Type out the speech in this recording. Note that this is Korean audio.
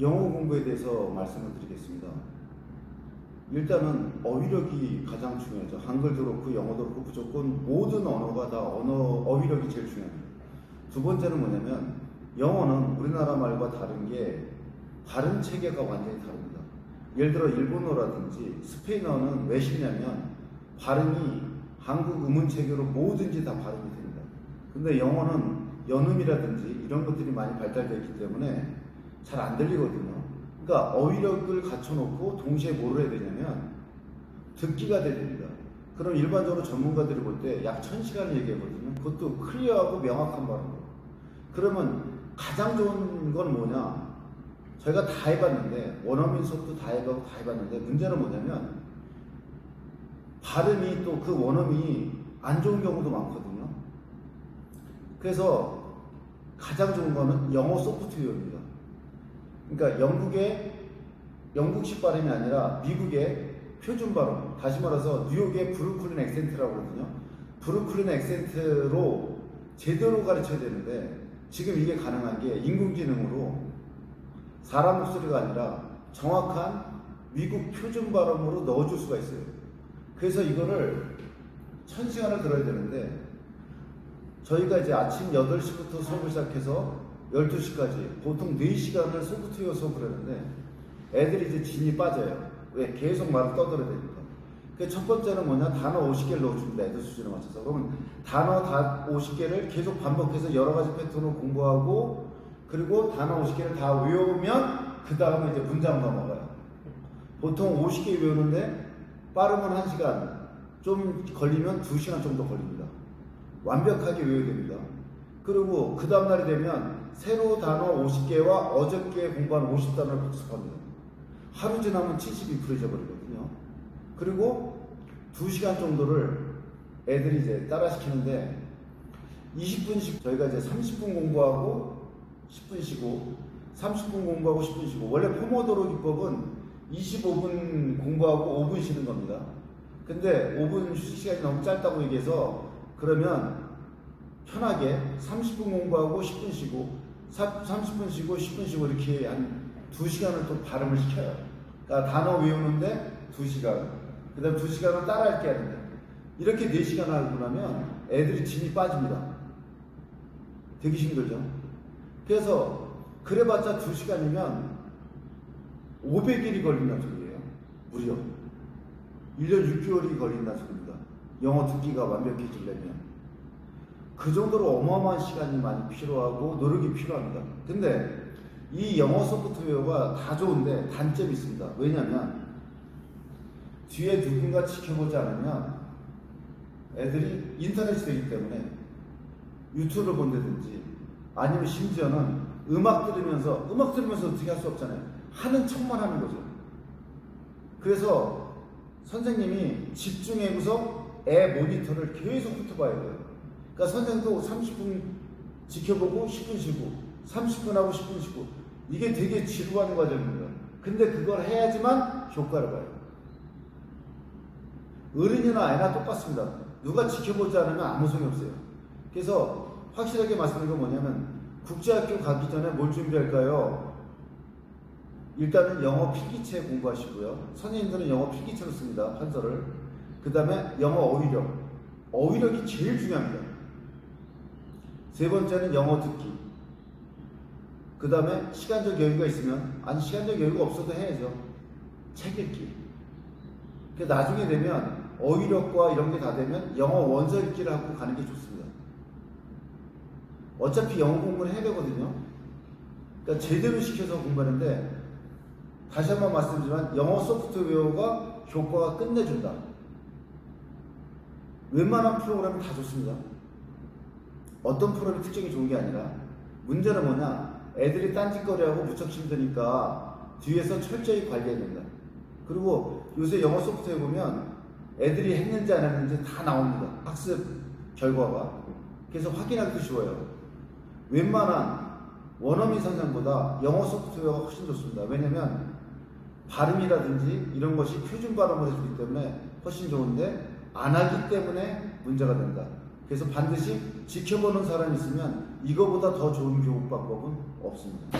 영어 공부에 대해서 말씀을 드리겠습니다. 일단은 어휘력이 가장 중요하죠. 한글도 그렇고 영어도 그렇고 무조건 모든 언어가 다 언어 어휘력이 제일 중요합니다. 두 번째는 뭐냐면 영어는 우리나라 말과 다른 게 발음 체계가 완전히 다릅니다. 예를 들어 일본어라든지 스페인어는 왜 쉽냐면 발음이 한국 음운 체계로 뭐든지 다 발음이 됩니다. 근데 영어는 연음이라든지 이런 것들이 많이 발달되어 있기 때문에 잘 안 들리거든요. 그러니까 어휘력을 갖춰놓고 동시에 뭘 해야 되냐면 듣기가 됩니다. 그럼 일반적으로 전문가들이 볼 때 약 1000시간을 얘기하거든요. 그것도 클리어하고 명확한 발음으로. 그러면 가장 좋은 건 뭐냐? 저희가 다 해봤는데 원어민 수업도 다 해보고 다 해봤는데 문제는 뭐냐면 발음이 또 그 원어민이 안 좋은 경우도 많거든요. 그래서 가장 좋은 거는 영어 소프트웨어입니다. 그러니까 영국의 영국식 발음이 아니라 미국의 표준 발음. 다시 말해서 뉴욕의 브루클린 액센트라고 그러거든요. 브루클린 액센트로 제대로 가르쳐야 되는데 지금 이게 가능한 게 인공지능으로 사람 목소리가 아니라 정확한 미국 표준 발음으로 넣어줄 수가 있어요. 그래서 이거를 천 시간을 들어야 되는데 저희가 이제 아침 8시부터 수업을 시작해서 12시까지 보통 4시간을 소프트웨어 수업을 하는데 애들이 이제 진이 빠져요. 왜? 계속 말을 떠들어야 되니까. 그 첫 번째는 뭐냐? 단어 50개를 넣어줍니다. 애들 수준에 맞춰서. 그러면 단어 다 50개를 계속 반복해서 여러 가지 패턴으로 공부하고 그리고 단어 50개를 다 외우면 그 다음에 이제 문장 넘어가요. 보통 50개 외우는데 빠르면 1시간, 좀 걸리면 2시간 정도 걸립니다. 완벽하게 외워야 됩니다. 그리고 그 다음날이 되면 새로 단어 50개와 어저께 공부한 50단어를 복습합니다. 하루 지나면 72% 잊어버리거든요. 그리고 2시간 정도를 애들이 이제 따라 시키는데 20분씩 저희가 이제 30분 공부하고 10분 쉬고 30분 공부하고 10분 쉬고 원래 포모도로 기법은 25분 공부하고 5분 쉬는 겁니다. 근데 5분 휴식 시간이 너무 짧다고 얘기해서 그러면 편하게 30분 공부하고 10분 쉬고 30분 쉬고 10분 쉬고 이렇게 한 2시간을 또 발음을 시켜요. 그러니까 단어 외우는데 2시간. 그 다음 2시간을 따라 읽게 하는데 이렇게 4시간 하고 나면 애들이 진이 빠집니다. 되게 힘들죠. 그래서 그래봤자 2시간이면 500일이 걸린다는 소리예요. 무려. 1년 6개월이 걸린다는 소리입니다. 영어 듣기가 완벽해지려면. 그 정도로 어마어마한 시간이 많이 필요하고 노력이 필요합니다. 근데 이 영어 소프트웨어가 다 좋은데 단점이 있습니다. 왜냐면 뒤에 누군가 지켜보지 않으면 애들이 인터넷이 되기 때문에 유튜브를 본다든지 아니면 심지어는 음악 들으면서 음악 들으면서 어떻게 할 수 없잖아요. 하는 척만 하는 거죠. 그래서 선생님이 집중해서 애 모니터를 계속 훑어봐야 돼요. 그러니까 선생도 30분 지켜보고 10분 쉬고 30분 하고 10분 쉬고 이게 되게 지루한 과정입니다. 근데 그걸 해야지만 효과를 봐요. 어른이나 아이나 똑같습니다. 누가 지켜보지 않으면 아무 소용이 없어요. 그래서 확실하게 말씀드린 건 뭐냐면 국제학교 가기 전에 뭘 준비할까요? 일단은 영어 필기체 공부하시고요. 선생님들은 영어 필기체로 씁니다. 판서를. 그 다음에 영어 어휘력. 어휘력이 제일 중요합니다. 세 번째는 영어 듣기. 그 다음에 시간적 여유가 있으면, 아니, 시간적 여유가 없어도 해야죠. 책 읽기. 그 나중에 되면 어휘력과 이런 게 다 되면 영어 원서 읽기를 하고 가는 게 좋습니다. 어차피 영어 공부는 해야 되거든요. 그러니까 제대로 시켜서 공부하는데 다시 한번 말씀드리지만 영어 소프트웨어가 효과가 끝내준다. 웬만한 프로그램은 다 좋습니다. 어떤 프로그램이 특징이 좋은 게 아니라 문제는 뭐냐 애들이 딴짓거리하고 무척 힘드니까 뒤에서 철저히 관리해야 된다. 그리고 요새 영어 소프트웨어 보면 애들이 했는지 안 했는지 다 나옵니다. 학습 결과가. 그래서 확인하기도 쉬워요. 웬만한 원어민 선생보다 영어 소프트웨어가 훨씬 좋습니다. 왜냐면 발음이라든지 이런 것이 표준 발음을 해주기 때문에 훨씬 좋은데 안 하기 때문에 문제가 된다. 그래서 반드시 지켜보는 사람이 있으면 이거보다 더 좋은 교육 방법은 없습니다.